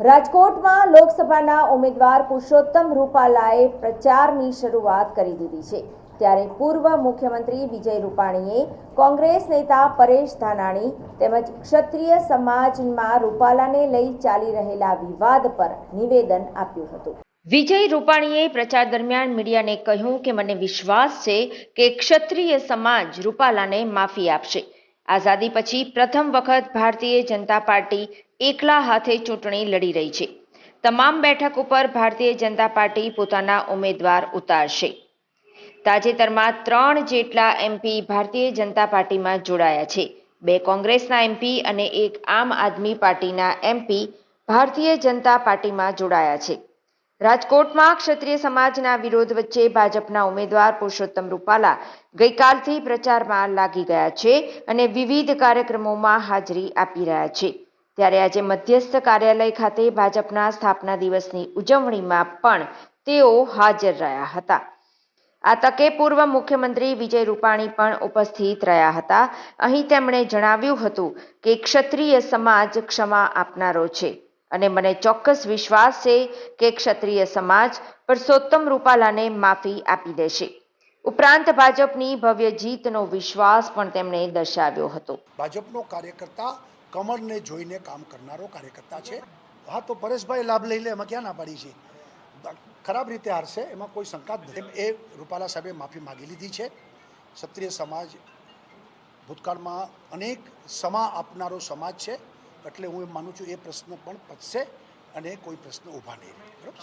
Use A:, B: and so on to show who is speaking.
A: રાજકોટમાં લોકસભાના ઉમેદવાર પુરુષોત્તમ રૂપાલાએ પ્રચારની શરૂઆત કરી દીધી છે. ત્યારે પૂર્વ મુખ્યમંત્રી વિજય રૂપાણીએ કોંગ્રેસ નેતા પરેશ ધાનાણી તેમજ ક્ષત્રિય સમાજમાં રૂપાલાને લઈ ચાલી રહેલા વિવાદ પર નિવેદન આપ્યું હતું. વિજય રૂપાણીએ પ્રચાર દરમિયાન મીડિયાને કહ્યું કે, મને વિશ્વાસ છે કે ક્ષત્રિય સમાજ રૂપાલાને માફી આપશે. આઝાદી પછી પ્રથમ વખત ભારતીય જનતા પાર્ટી એકલા હાથે ચૂંટણી લડી રહી છે. તમામ બેઠક ઉપર ભારતીય જનતા પાર્ટી પોતાના ઉમેદવાર ઉતારશે. તાજેતરમાં ત્રણ જેટલા એમપી ભારતીય જનતા પાર્ટીમાં જોડાયા છે. બે કોંગ્રેસના એમપી અને એક આમ આદમી પાર્ટીના એમપી ભારતીય જનતા પાર્ટીમાં જોડાયા છે. રાજકોટમાં ક્ષત્રિય સમાજના વિરોધ વચ્ચે ભાજપના ઉમેદવાર પુરુષોત્તમ રૂપાલા ગઈકાલથી પ્રચારમાં લાગી ગયા છે અને વિવિધ કાર્યક્રમોમાં હાજરી આપી રહ્યા છે. ત્યારે આજે મધ્યસ્થ કાર્યાલય ખાતે ભાજપના સ્થાપના દિવસની ઉજવણીમાં પણ તેઓ હાજર રહ્યા હતા. આ તકે પૂર્વ મુખ્યમંત્રી વિજય રૂપાણી પણ ઉપસ્થિત રહ્યા હતા. અહીં તેમણે જણાવ્યું હતું કે ક્ષત્રિય સમાજ ક્ષમા આપનારો છે. અને મને ચોક્કસ વિશ્વાસ છે કે ક્ષત્રિય સમાજ પરસોત્તમ રૂપાલાને માફી આપી દેશે. ઉપરાંત ભાજપની ભવ્ય જીતનો વિશ્વાસ પણ તેમણે દર્શાવ્યો હતો.
B: ભાજપનો કાર્યકર્તા કમરને જોઈને કામ કરનારો કાર્યકર્તા છે. હા, તો પરેશભાઈ લાભ લઈ લે, એમાં ક્યાં ના પાડી છે? ખરાબ રીતે હારશે, એમાં કોઈ શંકા જ નથી. એ રૂપાલા સાહેબે માફી માગી લીધી છે. ક્ષત્રિય સમાજ ભૂતકાળમાં અનેક સમા આપનારો સમાજ છે. એટલે હું એમ માનું છું એ પ્રશ્ન પણ પતશે અને કોઈ પ્રશ્ન ઊભા નહીં રહે. બરાબર છે?